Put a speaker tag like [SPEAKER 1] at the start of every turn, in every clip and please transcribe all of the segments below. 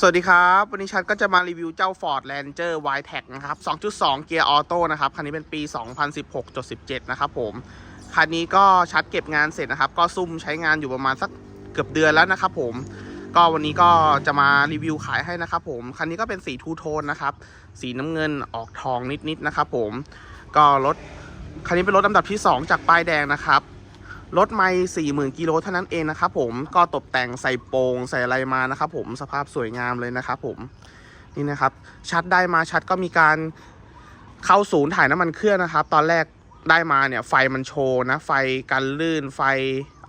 [SPEAKER 1] สวัสดีครับ วันนี้ชัดก็จะมารีวิวเจ้า Ford Ranger y t e c นะครับ 2.2 เกียร์ออโต้นะครับ คันนี้เป็นปี 2016.17 นะครับผม คันนี้ก็ชัดเก็บงานเสร็จนะครับ ก็ซุ่มใช้งานอยู่ประมาณสักเกือบเดือนแล้วนะครับผม ก็วันนี้ก็จะมารีวิวขายให้นะครับผม คันนี้ก็เป็นสีทูโทนนะครับ สีน้ำเงินออกทองนิดๆนะครับผม ก็รถคันนี้เป็นรถลำดับที่ 2 จากป้ายแดงนะครับ รถไม่สี่หมื่นกิโลเท่านั้นเองนะครับผมก็ตกแต่งใส่โปร่งใส่อะไรมานะครับผมสภาพสวยงามเลยนะครับผมนี่นะครับชัดได้มาชัดก็มีการเข้าศูนย์ถ่ายน้ำมันเครื่องนะครับ ตอนแรกได้มาเนี่ยไฟมันโชว์นะ ไฟกันลื่นไฟ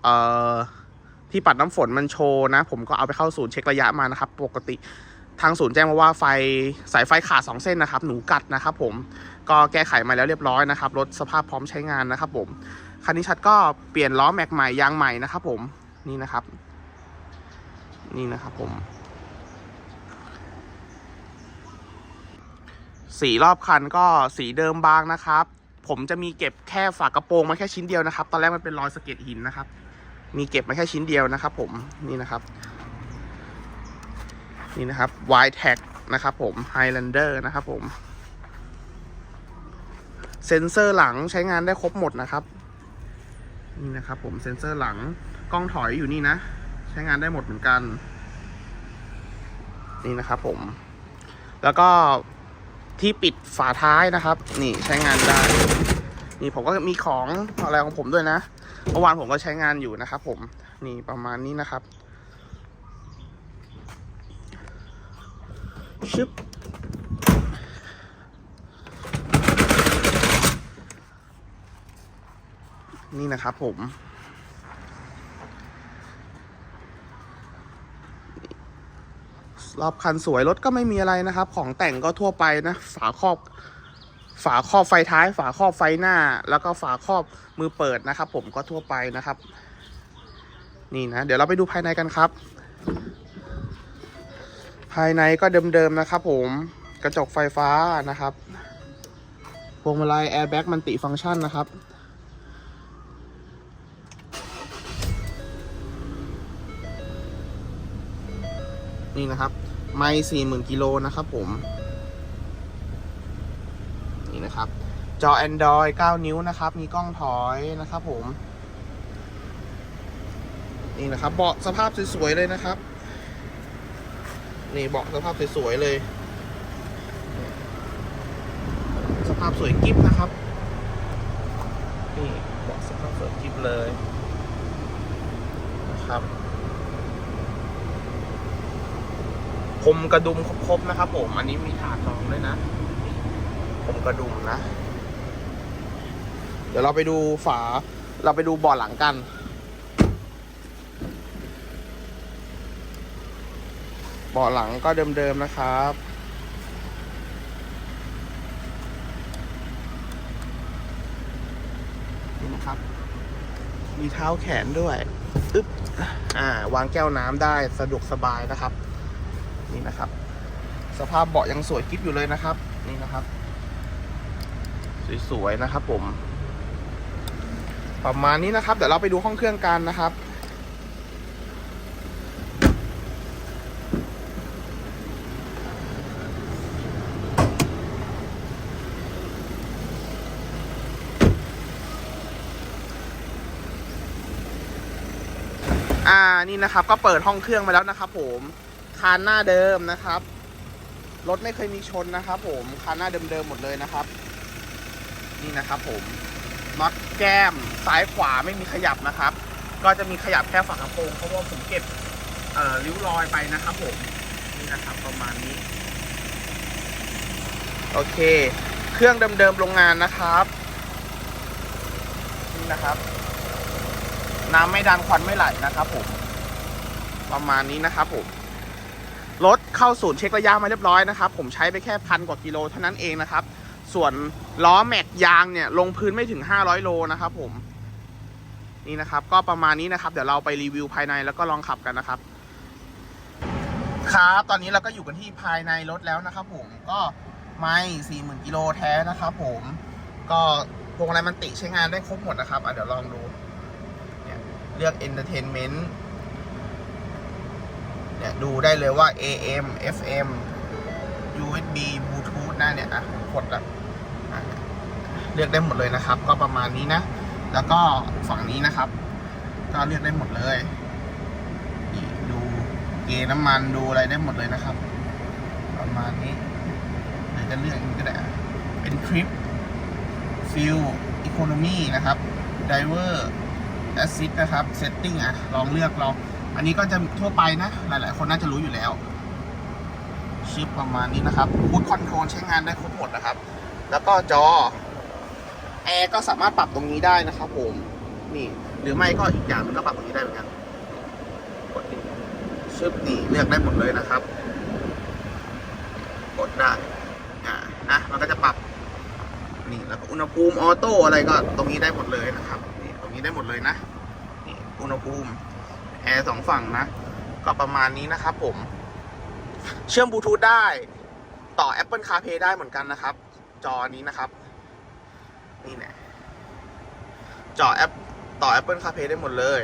[SPEAKER 1] เอ่อที่ปัดน้ำฝนมันโชว์นะ ผมก็เอาไปเข้าศูนย์เช็คระยะมานะครับ ปกติทางศูนย์แจ้งมาว่าไฟสายไฟขาดสองเส้นนะครับ หนูกัดนะครับผมก็แก้ไขมาแล้วเรียบร้อยนะครับรถสภาพพร้อมใช้งานนะครับผม คันนี้ชัดก็เปลี่ยนล้อแม็กใหม่ยางใหม่นะครับผมนี่นะครับ นี่นะครับผมสีรอบคันก็สีเดิมบางนะครับ ผมจะมีเก็บแค่ฝากระโปรงมาแค่ชิ้นเดียวนะครับ ตอนแรกมันเป็นรอยสะเก็ดหินนะครับ มีเก็บมาแค่ชิ้นเดียวนะครับ ผมนี่นะครับ นี่นะครับ y t a g นะครับ ผม Highlander นะครับ ผม เซ็นเซอร์หลังใช้งานได้ครบหมดนะครับ นี่นะครับผมเซ็นเซอร์หลังกล้องถอยอยู่นี่นะ ใช้งานได้หมดเหมือนกัน นี่นะครับผม แล้วก็ที่ปิดฝาท้ายนะครับ นี่ใช้งานได้ นี่ผมก็มีของอะไรของผมด้วยนะเมื่อวานผมก็ใช้งานอยู่นะครับผมนี่ประมาณนี้นะครับชึบ นี่นะครับผมรอบคันสวยรถก็ไม่มีอะไรนะครับ ของแต่งก็ทั่วไปนะ ฝาครอบ ฝาครอบไฟท้าย ฝาครอบไฟหน้า แล้วก็ฝาครอบมือเปิดนะครับ ผมก็ทั่วไปนะครับ นี่นะ เดี๋ยวเราไปดูภายในกันครับ ภายในก็เดิมๆนะครับ ผมกระจกไฟฟ้านะครับพวงมาลัยแอร์แบ็กมันติฟังก์ชันนะครับ นี่นะครับ ไม่สี่หมื่นกิโลนะครับผม นี่นะครับ จอ Android 9 นิ้วนะครับ มีกล้องถอยนะครับผม นี่นะครับ เบาะสภาพสวยๆเลยนะครับ นี่เบาะสภาพสวยๆเลย สภาพสวยกิ๊บนะครับ นี่เบาะสภาพสวยกิ๊บเลยนะครับ คมกระดุมครบๆนะครับ ผม อันนี้มีถาดรองด้วยนะคมกระดุมนะ เดี๋ยวเราไปดูฝา เราไปดูเบาะหลังกันเบาะหลังก็เดิมๆนะครับนี่นะครับ มีเท้าแขนด้วย อึ๊บ อ่า วางแก้วน้ำได้สะดวกสบายนะครับ นี่นะครับ สภาพเบาะยังสวยกิ๊บอยู่เลยนะครับ นี่นะครับ สวยๆนะครับ ผม ประมาณนี้นะครับ เดี๋ยวเราไปดูห้องเครื่องกันนะครับอ่านี่นะครับก็เปิดห้องเครื่องมาแล้วนะครับผม คานหน้าเดิมนะครับ รถไม่เคยมีชนนะครับผมคานหน้าเดิมๆหมดเลยนะครับ นี่นะครับผมน็อตแก้มซ้ายขวาไม่มีขยับนะครับ ก็จะมีขยับแค่ฝากระโปรงเพราะว่าผมเก็บเอ่อริ้วรอยไปนะครับผมนี่นะครับประมาณนี้ โอเค เครื่องเดิมๆโรงงานนะครับนี่นะครับ น้ำไม่ดันควันไม่ไหลนะครับผมประมาณนี้นะครับผม รถเข้าศูนย์เช็คระยะมาเรียบร้อยนะครับ ผมใช้ไปแค่พันกว่ากิโลเท่านั้นเองนะครับ ส่วนล้อแม็กยางเนี่ยลงพื้นไม่ถึง 500 โลนะครับผมนี่นะครับก็ประมาณนี้นะครับ เดี๋ยวเราไปรีวิวภายในแล้วก็ลองขับกันนะครับ ครับ ตอนนี้เราก็อยู่กันที่ภายในรถแล้วนะครับ ผมก็ไม่สี่หมื่นกิโลแท้นะครับ ผมก็พวงอะไรมันติใช้งานได้ครบหมดนะครับอะเดี๋ยวลองดูเลือก Entertainment เนี่ยดูได้เลยว่า AM FM USB Bluetooth นะเนี่ยอะผมกดแล้วอะเลือกได้หมดเลยนะครับ ก็ประมาณนี้นะ แล้วก็ฝั่งนี้นะครับ ก็เลือกได้หมดเลยดูเกณฑ์น้ำมันดูอะไรได้หมดเลยนะครับ ประมาณนี้หรือจะเลือกก็ได้เป็นทริปฟิลอีโคโนมีนะครับไดเวอร์แอซิดนะครับเซตติ้งอะลองเลือกลอง อันนี้ก็จะทั่วไปนะ หลาย ๆ คนน่าจะรู้อยู่แล้ว ชิปประมาณนี้นะครับบูทคอนโทรลใช้งานได้ครบหมดนะครับ แล้วก็จอแอร์ก็สามารถปรับตรงนี้ได้นะครับผม นี่ หรือไม่ก็อีกอย่างหนึงก็ปรับตรงนี้ได้เหมือนกันกดนี่ชึบนี่เลือกได้หมดเลยนะครับ กดได้อ่านะมันก็จะปรับ นี่แล้วก็อุณหภูมิออโต้อะไรก็ตรงนี้ได้หมดเลยนะครับนี่ตรงนี้ได้หมดเลยนะนี่อุณหภูมิ แอร์สองฝั่งนะ ก็ประมาณนี้นะครับผม เชื่อมบลูทูธได้ ต่อ Apple CarPlay ได้เหมือนกันนะครับ จอนี้นะครับ นี่แน่จอแอปต่อ Apple CarPlay ได้หมดเลย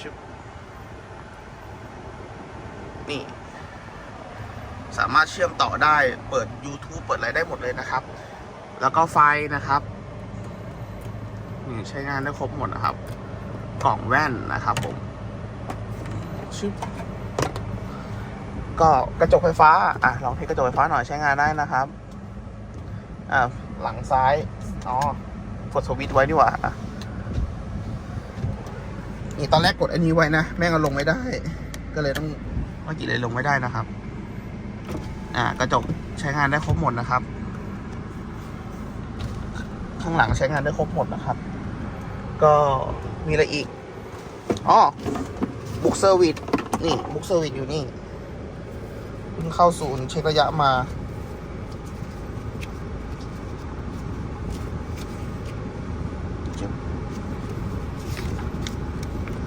[SPEAKER 1] ชึบนี่ สามารถเชื่อมต่อได้เปิด YouTube เปิดอะไรได้หมดเลยนะครับ แล้วก็ไฟนะครับ นี่ใช้งานได้ครบหมดนะครับ กล่องแว่นนะครับผมชึบก็กระจกไฟฟ้า อะ ลองเทสกระจกไฟฟ้าหน่อยใช้งานได้นะครับ อ่าหลังซ้าย อ๋อ กดสวิตช์ไว้ดีกว่านี่ตอนแรกกดอันนี้ไว้นะ แม่งเอาลงไม่ได้ ก็เลยต้องเมื่อกี้เลยลงไม่ได้นะครับ อ่า กระจกใช้งานได้ครบหมดนะครับ ข้างหลังใช้งานได้ครบหมดนะครับ ก็ มีอะไรอีก อ๋อ บุกเซอร์วิส นี่ บุกเซอร์วิสอยู่นี่เพิ่งเข้าศูนย์เช็คระยะมา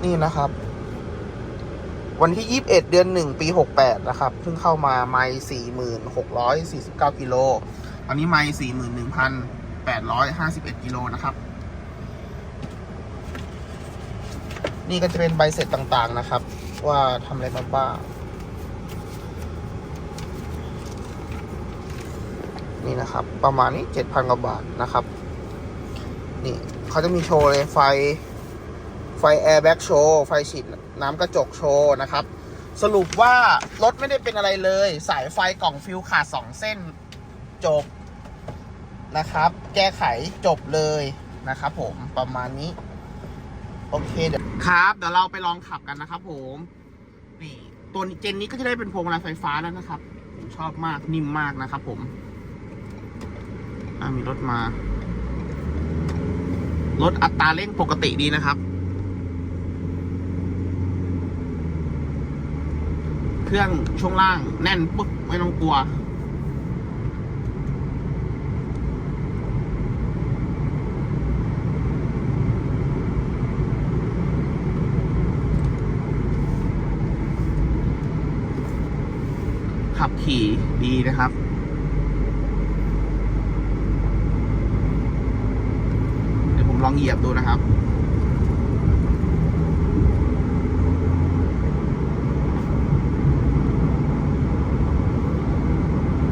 [SPEAKER 1] นี่นะครับ วันที่ 21 เดือน 1 ปี 68 นะครับ เพิ่งเข้ามาไม่4649 กิโลตอนนี้ไม่41,851 กิโลนะครับ นี่ก็จะเป็นใบเสร็จต่างๆนะครับ ว่าทำอะไรมาบ้างนี่นะครับ ประมาณนี้7,000กว่าบาทนะครับ นี่เขาจะมีโชว์เลยไฟ ไฟแอร์แบ็กโชว์ ไฟฉีดน้ำกระจกโชว์นะครับ สรุปว่ารถไม่ได้เป็นอะไรเลย สายไฟกล่องฟิวขาด2เส้นจบนะครับ แก้ไขจบเลยนะครับผมประมาณนี้ โอเคเดี๋ยว ครับ เดี๋ยวเราไปลองขับกันนะครับ ผมนี่ตัวเจนนี้ก็จะได้เป็นพวงมาลัยไฟฟ้าแล้วนะครับ ผมชอบมากนิ่มมากนะครับ ผมมีรถมา รถอัตราเร่งปกติดีนะครับ เครื่องช่วงล่างแน่นปึ๊กไม่ต้องกลัว ขับขี่ดีนะครับ เดี๋ยวผมลองเหยียบดูนะครับ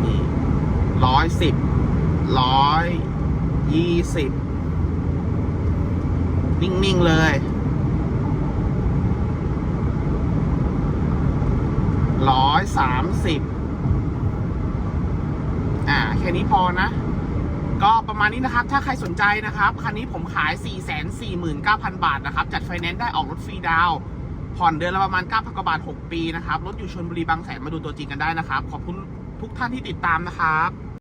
[SPEAKER 1] นี่ร้อยสิบร้อยยี่สิบนิ่ง ๆ เลยร้อยสามสิบ แค่นี้พอนะ ก็ประมาณนี้นะครับ ถ้าใครสนใจนะครับ คันนี้ผมขาย 4 4 9 0 0 0 บาทนะครับ จัดไฟแนนซ์ได้ออกรถฟรีดาวผ่อนเดือนละประมาณ9,000กว่าบาท 6 ปีนะครับ รถอยู่ชนบุรีบางแสนมาดูตัวจริงกันได้นะครับ ขอบคุณทุกท่านที่ติดตามนะครับ